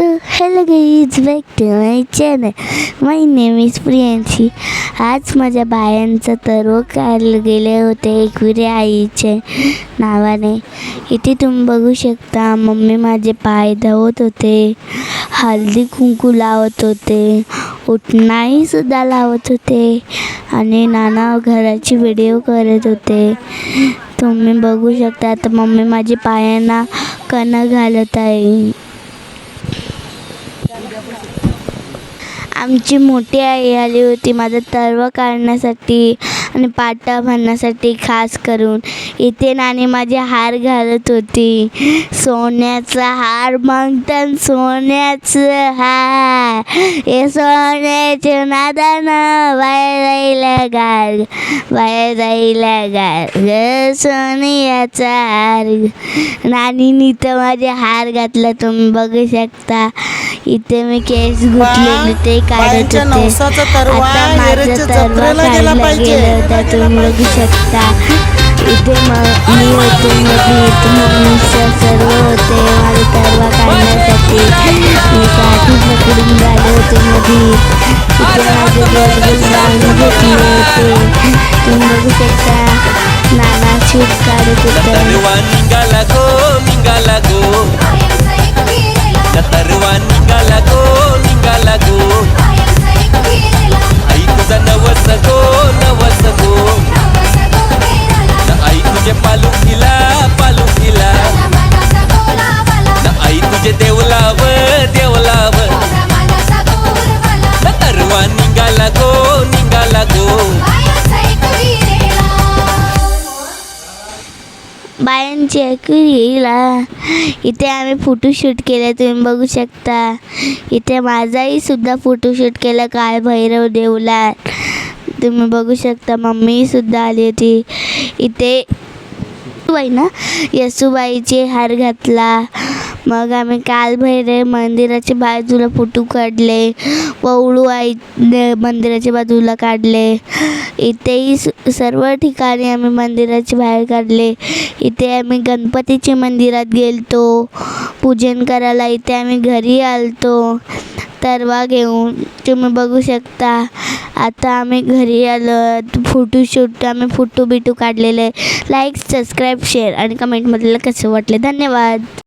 So hello guys back to my channel. My name is Priyanshi आज माझ्या बायांचं तरव काढले गेले होते एकविरे आईचे नावाने इथे तुम्ही बघू शकता मम्मी माझे पाय धावत होते हळदी कुंकू लावत होते उठणाईसुद्धा लावत होते आणि नाना घराची व्हिडिओ करत होते तुम्ही बघू शकता आता मम्मी माझी पायांना कणं घालत आहे 你别不行 आमची मोठी आई आली होती माझं तर्व काढण्यासाठी आणि पाटा भरण्यासाठी खास करून. इथे नाणी माझे हार घालत होती. सोन्याचा हार मागतात सोन्याचं हार. हे सोन्याचे नादानं बाहेर राहिला गार बाहेर राहिला गार. ग सोन्याचा हार. नाणीनी तर माझे हार घातला तुम्ही बघू शकता. इथे मी केस गुंतलेले ते काढत होते. आता माझा तरवा जत्रेला गेला काढला पाहिजे. गेला होता. तुम्ही बघू शकता. इथे म- मी होते मध्ये इथे सर्व होते. माझा तरवा काढण्यासाठी मी काठी पकडून झाले होते मध्ये इथे माझे गोलगोल बांधून घेतले होते. तुम्ही बघू शकता. नाना शूट काढत होते. बायांची ऐकू येईल इथे आम्ही फोटोशूट केलं तुम्ही बघू शकता. इथे माझाही सुद्धा फोटोशूट केला काय भैरव देवला तुम्ही बघू शकता मम्मी सुद्धा आली होती. इथे बाई ना? येसूबाईचे हार घातला. मग आम्ही काल भैरव मंदिराच्या बाजूला फोटो काढले. वळू आई मंदिराच्या बाजूला काढले. इथेही सु सर्व ठिकाणी आम्ही मंदिराच्या बाहेर काढले. इथे आम्ही गणपतीच्या मंदिरात गेलतो. पूजन करायला इथे आम्ही घरी आलतो. तरवा घेऊन तुम्ही बघू शकता. आता आम्ही घरी आलो. फोटोशूट आम्ही फोटो बिटू काढलेले. लाईक सबस्क्राईब शेअर आणि कमेंटमधलं कसं वाटले? धन्यवाद.